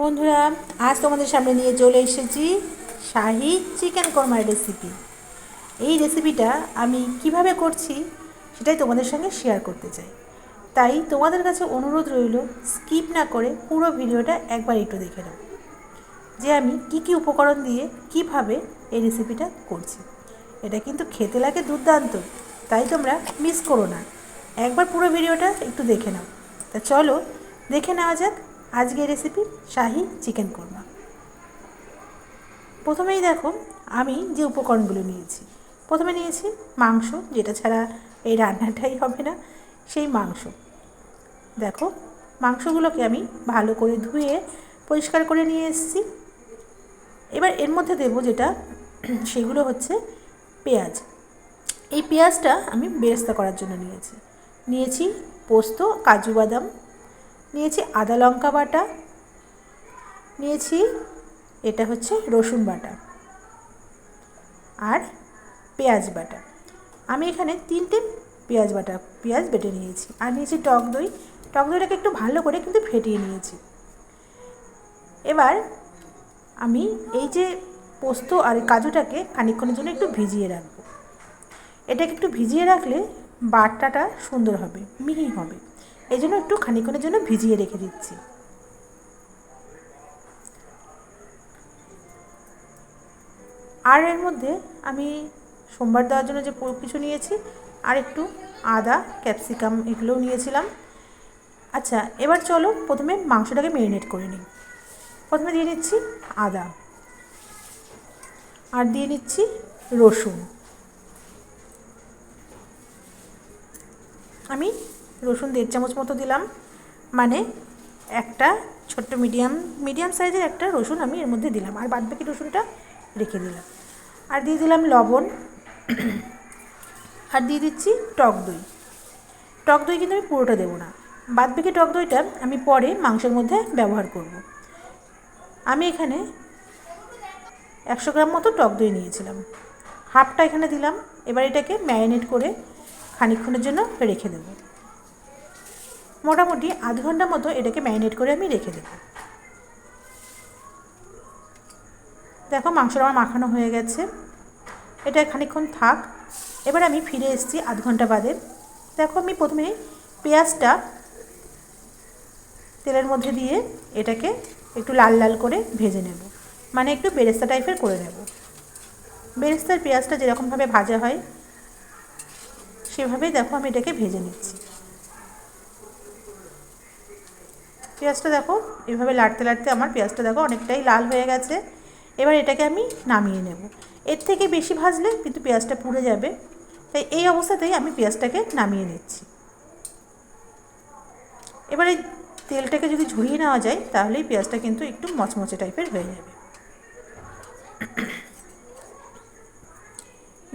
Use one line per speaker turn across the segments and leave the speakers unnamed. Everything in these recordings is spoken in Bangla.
বন্ধুরা, আজ তোমাদের সামনে নিয়ে চলে এসেছি শাহি চিকেন কোরমার রেসিপি এই রেসিপিটা আমি কীভাবে করছি সেটাই তোমাদের সঙ্গে শেয়ার করতে চাই। তাই তোমাদের কাছে অনুরোধ রইল স্কিপ না করে পুরো ভিডিওটা একবার একটু দেখে নাও। যে আমি কি কি উপকরণ দিয়ে কীভাবে এই রেসিপিটা করছি। এটা কিন্তু খেতে লাগে দুর্দান্ত, তাই তোমরা মিস করো না। একবার পুরো ভিডিওটা একটু দেখে নাও। তা চলো, দেখে নেওয়া যাক আজকের রেসিপি শাহি চিকেন কোরমা প্রথমেই দেখো, আমি যে উপকরণগুলো নিয়েছি, প্রথমে নিয়েছি মাংস, যেটা ছাড়া এই রান্নাটাই হবে না, সেই মাংস। দেখো, মাংসগুলোকে আমি ভালো করে ধুয়ে পরিষ্কার করে নিয়ে এসেছি। এবার এর মধ্যে দেবো যেটা, সেগুলো হচ্ছে পেঁয়াজ। এই পেঁয়াজটা আমি বেরেস্তা করার জন্য নিয়েছি। নিয়েছি পোস্ত, কাজু বাদাম নিয়েছি আদা লঙ্কা বাটা, নিয়েছি এটা হচ্ছে রসুন বাটা আর পেঁয়াজ বাটা। আমি এখানে তিনটে পেঁয়াজ বাটা, পেঁয়াজ বেটে নিয়েছি আর নিয়েছি টক দই। টক দইটাকে একটু ভালো করে কিন্তু ফেটিয়ে নিয়েছি। এবার আমি এই যে পোস্ত আর কাজুটাকে খানিকক্ষণের জন্য একটু ভিজিয়ে রাখব। এটাকে একটু ভিজিয়ে রাখলে বাটাটা সুন্দর হবে, মিহি হবে। এই জন্য একটু খানিকক্ষণের জন্য ভিজিয়ে রেখে দিচ্ছি। আর এর মধ্যে আমি সোমবার দেওয়ার জন্য যে কিছু নিয়েছি, আর একটু আদা, ক্যাপসিকাম এগুলোও নিয়েছিলাম। আচ্ছা এবার চলো প্রথমে মাংসটাকে ম্যারিনেট করে নিই। প্রথমে দিয়ে নিচ্ছি আদা। আর দিয়ে নিচ্ছি রসুন। আমি রসুন দেড় চামচ মতো দিলাম। মানে একটা ছোট্ট মিডিয়াম মিডিয়াম সাইজের একটা রসুন আমি এর মধ্যে দিলাম। আর বাদবাকি রসুনটা রেখে দিলাম। আর দিয়ে দিলাম লবণ। আর দিয়ে দিচ্ছি টক দই। টক দই কিন্তু আমি পুরোটা দেবো না। বাদবাকি টক দইটা আমি পরে মাংসের মধ্যে ব্যবহার করব। আমি এখানে একশো গ্রাম মতো টক দই নিয়েছিলাম। হাফটা এখানে দিলাম। এবার এটাকে ম্যারিনেট করে খানিকক্ষণের জন্য রেখে দেবো। মোটামুটি আধ ঘণ্টা মতো এটাকে ম্যারিনেট করে আমি রেখে দেবো। দেখো মাংসটা আমার মাখানো হয়ে গেছে। এটা খানিকক্ষণ থাক। এবার আমি ফিরে এসেছি আধ ঘণ্টা বাদে। দেখো আমি প্রথমে পেঁয়াজটা তেলের মধ্যে দিয়ে এটাকে একটু লাল লাল করে ভেজে নেব। মানে একটু বেরেস্তা টাইপের করে নেব। বেরেস্তার পেঁয়াজটা যেরকমভাবে ভাজা হয়, সেভাবেই দেখো আমি এটাকে ভেজে নিচ্ছি। পেঁয়াজটা দেখো, এভাবে লাড়তে লাড়তে আমার পেঁয়াজটা দেখো অনেকটাই লাল হয়ে গেছে। এবার এটাকে আমি নামিয়ে নেব। এর থেকে বেশি ভাজলে কিন্তু পেঁয়াজটা পুড়ে যাবে। তাই এই অবস্থাতেই আমি পেঁয়াজটাকে নামিয়ে নিচ্ছি। এবারে তেলটাকে যদি ঝরিয়ে নেওয়া যায়, তাহলেই পেঁয়াজটা কিন্তু একটু মচমচে টাইপের হয়ে যাবে।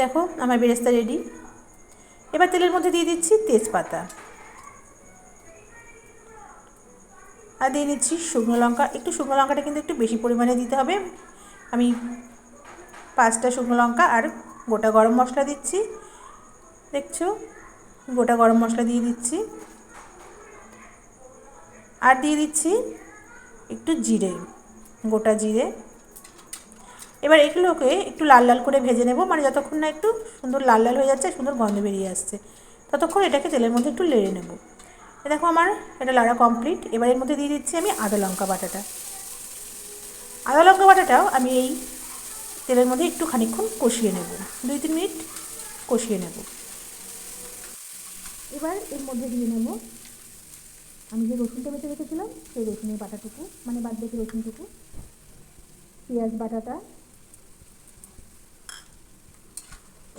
দেখো, আমার বেরেস্তা রেডি। এবার তেলের মধ্যে দিয়ে দিচ্ছি তেজপাতা। আর দিয়ে দিচ্ছি শুকনো লঙ্কা। একটু শুকনো লঙ্কাটা কিন্তু একটু বেশি পরিমাণে দিতে হবে। আমি পাঁচটা শুকনো লঙ্কা আর গোটা গরম মশলা দিচ্ছি। দেখছ? গোটা গরম মশলা দিয়ে দিচ্ছি। আর দিয়ে দিচ্ছি একটু জিরে, গোটা জিরে। এবার এগুলোকে একটু লাল লাল করে ভেজে নেব। মানে যতক্ষণ না একটু সুন্দর লাল লাল হয়ে যাচ্ছে, সুন্দর গন্ধ বেরিয়ে আসছে, ততক্ষণ এটাকে তেলের মধ্যে একটু লেড়ে নেব। দেখো আমার, এটা লাড়া কমপ্লিট এবার এর মধ্যে দিয়ে দিচ্ছি আমি আদা লঙ্কা বাটাটা। আদা লঙ্কা বাটাটাও আমি এই তেলের মধ্যে একটু খানিক্ষণ কষিয়ে নেব। দুই তিন মিনিট কষিয়ে নেব। এবার এর মধ্যে দিয়ে নেব, আমি যে রসুনটা বেঁচে রেখেছিলাম, সেই রসুনের বাটাটুকু মানে বাদ বাকি রসুনটুকু। পেঁয়াজ বাটাটা।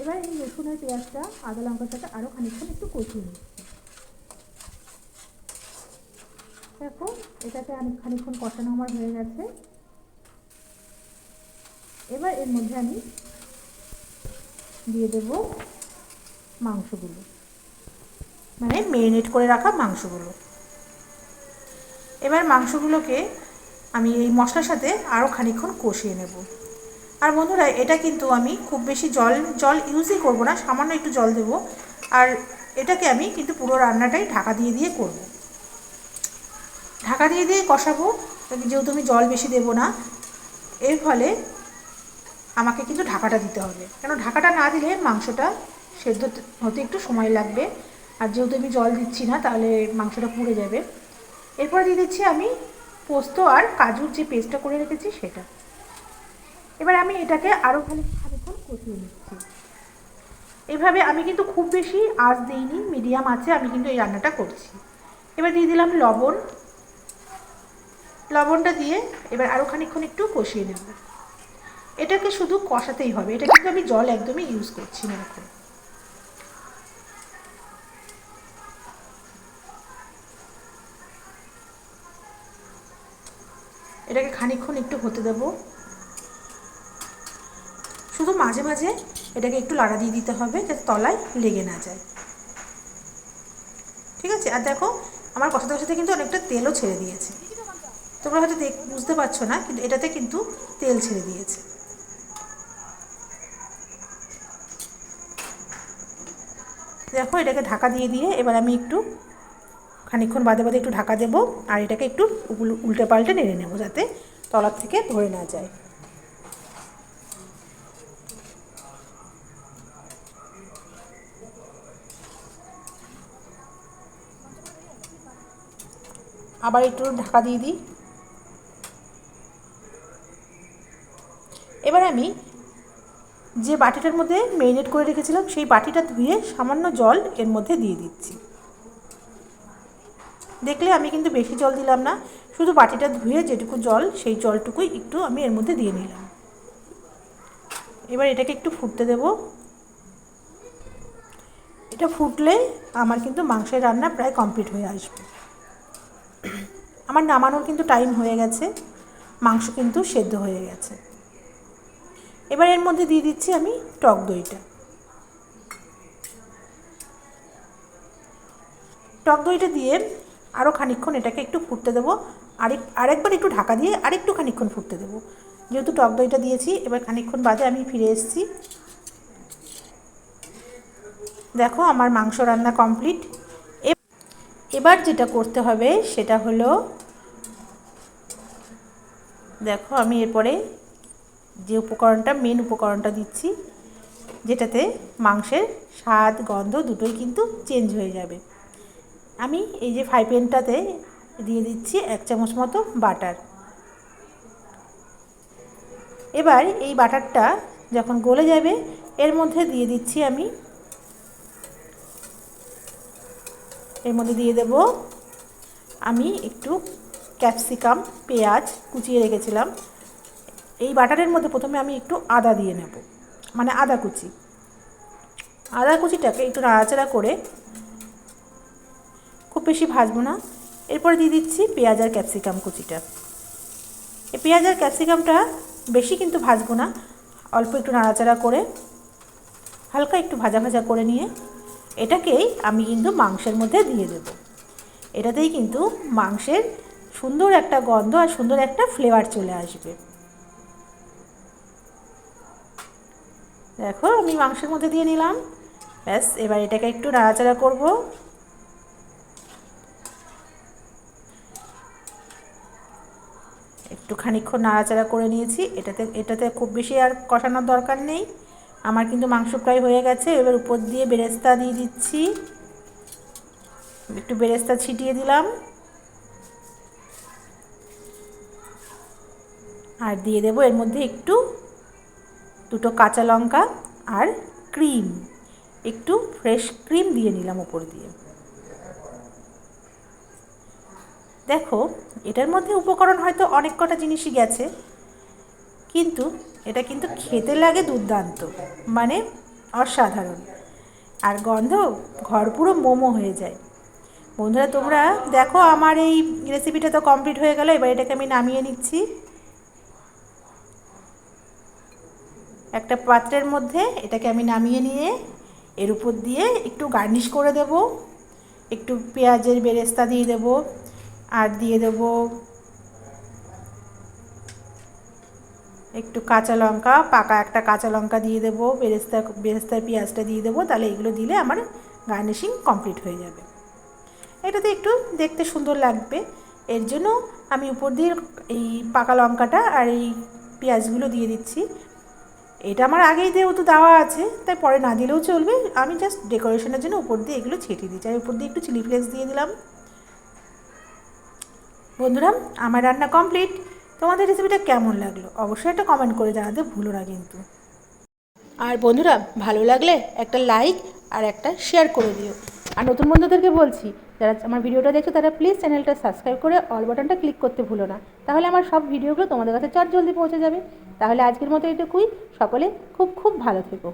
এবার এই রসুন আর পেঁয়াজটা আদা লঙ্কার সাথে আরও খানিকক্ষণ একটু কষিয়ে নিচ্ছি দেখো, এটাকে অনেক খানিকক্ষণ কষানো আমার হয়ে গেছে। এবার এর মধ্যে আমি দিয়ে দেব মাংসগুলো। মানে মেরিনেট করে রাখা মাংসগুলো। এবার মাংসগুলোকে আমি এই মশলার সাথে আরও খানিকক্ষণ কষিয়ে নেব। আর বন্ধুরা, এটা কিন্তু আমি খুব বেশি জল জল ইউজই করব না, সামান্য একটু জল দেব। আর এটাকে আমি কিন্তু পুরো রান্নাটাই ঢাকা দিয়ে দিয়ে করব। ঢাকা দিয়ে দিয়ে কষাবো, যেহেতু আমি জল বেশি দেবো না। এর ফলে আমাকে কিন্তু ঢাকাটা দিতে হবে। কেন ঢাকাটা না দিলে মাংসটা সেদ্ধ হতে একটু সময় লাগবে। আর যেহেতু আমি জল দিচ্ছি না, তাহলে মাংসটা পুড়ে যাবে। এরপর দিয়ে দিচ্ছি আমি পোস্ত আর কাজুর যে পেস্টটা করে রেখেছি সেটা। এবার আমি এটাকে আরও ভালো খানিক্ষণ কষিয়ে নিচ্ছি। এভাবে আমি কিন্তু খুব বেশি আঁচ দিইনি, মিডিয়াম আছে, আমি কিন্তু এই রান্নাটা করছি। এবার দিয়ে দিলাম লবণ। লবণটা দিয়ে এবার আরও খানিক্ষণ একটু কষিয়ে নেব। এটাকে শুধু কষাতেই হবে, এটা কিন্তু আমি জল একদমই ইউজ করছি না এখন। এটাকে খানিক্ষণ একটু হতে দেব। শুধু মাঝে মাঝে এটাকে একটু লাড়া দিয়ে দিতে হবে যাতে তলায় লেগে না যায়। ঠিক আছে? আর দেখো, আমার কষাতে কষাতে কিন্তু অনেকটা তেলও ছেড়ে দিয়েছে। তোমরা হয়তো দেখ, বুঝতে পারছ না, কিন্তু এটাতে কিন্তু তেল ছেড়ে দিয়েছে। দেখো, এটাকে ঢাকা দিয়ে দিয়ে এবার আমি একটু খানিক্ষণ বাদে বাদে একটু ঢাকা দেবো, আর এটাকে একটু উল্টে পাল্টে নেড়ে নেব যাতে তলার থেকে ধরে না যায়। আবার একটু ঢাকা দিয়ে দিই এবার আমি যে বাটিটার মধ্যে মেরিনেট করে রেখেছিলাম, সেই বাটিটা ধুয়ে সামান্য জল এর মধ্যে দিয়ে দিচ্ছি। দেখলে আমি কিন্তু বেশি জল দিলাম না, শুধু বাটিটা ধুয়ে যেটুকু জল, সেই জলটুকুই একটু আমি এর মধ্যে দিয়ে নিলাম। এবার এটাকে একটু ফুটতে দেব। এটা ফুটলে আমার কিন্তু মাংসের রান্না প্রায় কমপ্লিট হয়ে আসবে। আমার নামানোর কিন্তু টাইম হয়ে গেছে, মাংস কিন্তু সেদ্ধ হয়ে গেছে। এবার এর মধ্যে দিয়ে দিচ্ছি আমি টক দইটা। টক দইটা দিয়ে আরও খানিক্ষণ এটাকে একটু ফুটতে দেবো। আরেক, আরেকবার একটু ঢাকা দিয়ে আরেকটু খানিক্ষণ ফুটতে দেবো। যেহেতু টক দইটা দিয়েছি, এবার খানিক্ষণ বাদে আমি ফিরে এসেছি। দেখো আমার মাংস রান্না কমপ্লিট। এবার যেটা করতে হবে সেটা হলো, দেখো আমি এরপরে যে উপকরণটা মেন উপকরণটা দিচ্ছি, যেটাতে মাংসের স্বাদ, গন্ধ দুটোই কিন্তু চেঞ্জ হয়ে যাবে। আমি এই যে ফ্রাই প্যানটাতে দিয়ে দিচ্ছি এক চামচ মতো বাটার এবার এই বাটারটা যখন গলে যাবে, এর মধ্যে দিয়ে দিচ্ছি আমি, এর মধ্যে দিয়ে দেব আমি একটু ক্যাপসিকাম পেঁয়াজ কুচিয়ে রেখেছিলাম। এই বাটারের মধ্যে প্রথমে আমি একটু আদা দিয়ে নেব মানে আদা কুচি। আদা কুচিটাকে একটু নাড়াচাড়া করে খুব বেশি ভাজবো না। এরপরে দিয়ে দিচ্ছি পেঁয়াজ আর ক্যাপসিকাম কুচিটা। এই পেঁয়াজ আর ক্যাপসিকামটা বেশি কিন্তু ভাজবো না, অল্প একটু নাড়াচাড়া করে, হালকা একটু ভাজা ভাজা করে নিয়ে এটাকেই আমি কিন্তু মাংসের মধ্যে দিয়ে দেব। এটাতেই কিন্তু মাংসের সুন্দর একটা গন্ধ আর সুন্দর একটা ফ্লেভার চলে আসবে। দেখো, আমি মাংসের মধ্যে দিয়ে নিলাম। ব্যাস, এবার এটাকে একটু নাড়াচাড়া করব। একটু খানিক্ষণ নাড়াচাড়া করে নিয়েছি। এটাতে এটাতে খুব বেশি আর কষানোর দরকার নেই। আমার কিন্তু মাংস প্রায় হয়ে গেছে। এবার উপর দিয়ে বেরেস্তা দিয়ে দিচ্ছি। একটু বেরেস্তা ছিটিয়ে দিলাম। আর দিয়ে দেবো এর মধ্যে একটু দুটো কাঁচা লঙ্কা আর ক্রিম। একটু ফ্রেশ ক্রিম দিয়ে নিলাম ওপর দিয়ে। দেখো, এটার মধ্যে উপকরণ হয়তো অনেক কটা জিনিসই গেছে, কিন্তু এটা কিন্তু খেতে লাগে দুর্দান্ত মানে অসাধারণ। আর গন্ধ, ঘর পুরো মোমো হয়ে যায়। বন্ধুরা, তোমরা দেখো আমার এই রেসিপিটা তো কমপ্লিট হয়ে গেল, এবার এটাকে আমি নামিয়ে নিচ্ছি। একটা পাত্রের মধ্যে এটাকে আমি নামিয়ে নিয়ে এর উপর দিয়ে একটু গার্নিশ করে দেব। একটু পেঁয়াজের বেরেস্তা দিয়ে দেব আর দিয়ে দেব একটু কাঁচা লঙ্কা, পাকা একটা কাঁচা লঙ্কা দিয়ে দেবো। বেরেস্তা, বেরেস্তার পেঁয়াজটা দিয়ে দেবো, তাহলে এগুলো দিলে আমার গার্নিশিং কমপ্লিট হয়ে যাবে। এটাতে একটু দেখতে সুন্দর লাগবে। এর জন্য আমি উপর দিয়ে এই পাকা লঙ্কাটা আর এই পেঁয়াজগুলো দিয়ে দিচ্ছি। এটা আমার আগেই যেহেতু দেওয়া আছে, তাই পরে না দিলেও চলবে। আমি জাস্ট ডেকোরেশনের জন্য উপর দিয়ে এগুলো ছেটে দিই আর উপর দিয়ে একটু চিলি ফ্লেক্স দিয়ে দিলাম। বন্ধুরা, আমার রান্না কমপ্লিট তোমাদের রেসিপিটা কেমন লাগল? অবশ্যই একটা কমেন্ট করে জানাতে ভুলো না কিন্তু। আর বন্ধুরা, ভালো লাগলে একটা লাইক আর একটা শেয়ার করে দিও। আর নতুন বন্ধুদেরকে বলছি, যারা আমার ভিডিওটা দেখছ, তারা প্লিজ চ্যানেলটা সাবস্ক্রাইব করে অল বাটনটা ক্লিক করতে ভুলো না। তাহলে আমার সব ভিডিওগুলো তোমাদের কাছে চট জলদি পৌঁছে যাবে। তাহলে আজকের মতো এটুকুই। সকলে খুব খুব ভালো থেকো।